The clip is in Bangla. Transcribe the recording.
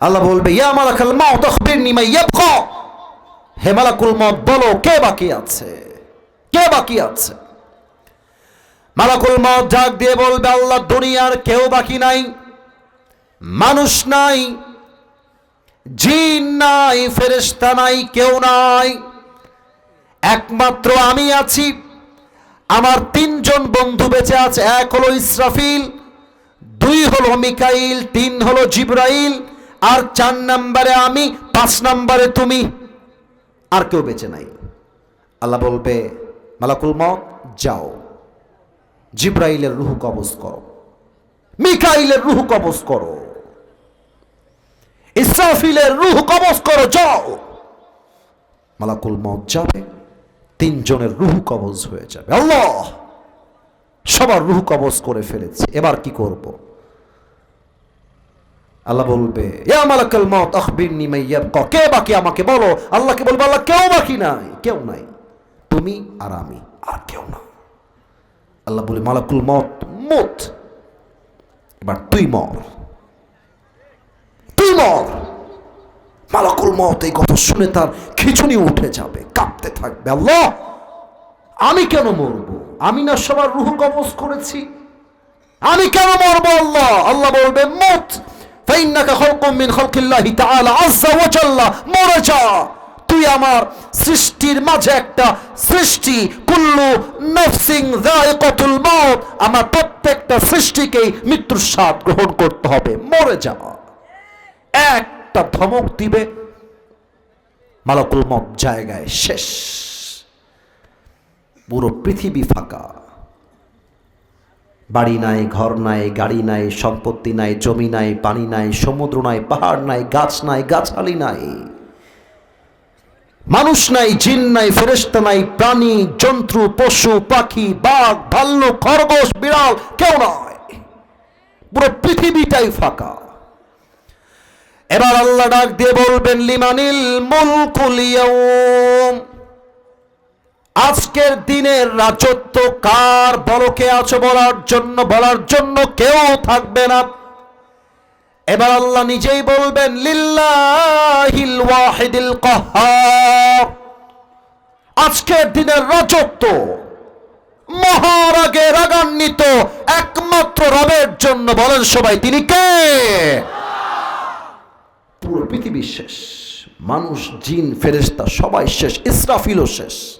আল্লাহ বলবে, ইয়া মালাকাল মাউত, আখবিরনি মা ইয়াবকা। হে মালাকুল মউত, বলো, কে বাকি আছে? কে বাকি আছে? মালাকুল মউত ডাক দিয়ে বলবে, আল্লাহ দুনিয়ার কেউ বাকি নাই, মানুষ নাই, জিন নাই, ফেরেশতা নাই, কেউ নাই। একমাত্র আমি আছি। আমার তিনজন বন্ধু বেঁচে আছে, এক হলো ইসরাফিল, দুই হলো মিকাইল, তিন হলো জিব্রাইল আর চার নম্বরে আমি, পাঁচ নম্বরে তুমি। আর কেউ বেঁচে নাই। আল্লাহ বলবে, মালাকুল মত যাও। জিব্রাইলের রুহ কবজ করো। মিকাইলের রুহ কবজ করো। ইসরাফিলের রুহ কবজ করো, যাও। মালাকুল মত যাবে, তিনজনের রুহ কবজ হয়ে যাবে। আল্লাহ! সবার রুহ কবজ করে ফেলেছে। এবার কি করব? আল্লাহ বলবে, ইয়া মালাকাল মউত আখবিরনি মা ইয়াবকা। কে বাকি আমাকে বলো? আল্লাহকে বলবে, আল্লাহ কেউ বাকি নাই। কেউ নাই। তুমি আর আমি আর কেউ না। আল্লাহ বলে, মালাকুল মত মত এবার তুই মর। তুই মর। মালাকুল মত এই কথা শুনে তার খিচুনি উঠে যাবে, কাঁপতে থাকবে। আল্লাহ, আমি কেন মরবো? আমি না সবার রুহ কবজ করেছি। আমি কেন মরবো আল্লাহ? আল্লাহ বলবে মুত ফাইন্নাকা খালকুম মিন খালকিল্লাহি তাআলা আযজা ওয়া জাল্লা। মরে যা তুই আমার সৃষ্টির মাঝে একটা সৃষ্টি, কুল্লু নফসিং যায়কাতুল মাউত। আমার প্রত্যেকটা সৃষ্টিকেই মৃত্যুর স্বাদ গ্রহণ করতে হবে। মরে যা একটা ধমক দিবে, মালাকুল মত জায়গায় শেষ। পুরো পৃথিবী ফাঁকা। বাড়ি নাই, ঘর নাই, গাড়ি নাই, সম্পত্তি নাই, জমি নাই, পানি নাই, সমুদ্র নাই, পাহাড় নাই, গাছ নাই, গাছালি নাই। মানুষ নাই, জিন নাই ফেরেস্তা নাই, প্রাণী, জন্তু, পশু, পাখি, বাঘ, ভাল্লুক, খরগোশ, বিড়াল কেউ নয় পুরো পৃথিবীটাই ফাঁকা। এবার আল্লাহ ডাক দিয়ে বলবেন, লিমানিল মুলকুল ইয়াউম। আজকের দিনের রাজত্ব কার বলকে আছে বলার জন্য বলার জন্য কেউ থাকবে না। এবার আল্লাহ নিজেই বলবেন, লিল্লাহিল ওয়াহিদিল আজকের দিনের রাজত্ব মহারাগে রাগান্বিত একমাত্র রবের জন্য। বলেন সবাই, তিনি কে? পুরো পৃথিবী শেষ। মানুষ, জিন, ফেরেশতা, সবাই শেষ। ইসরাফিলও শেষ।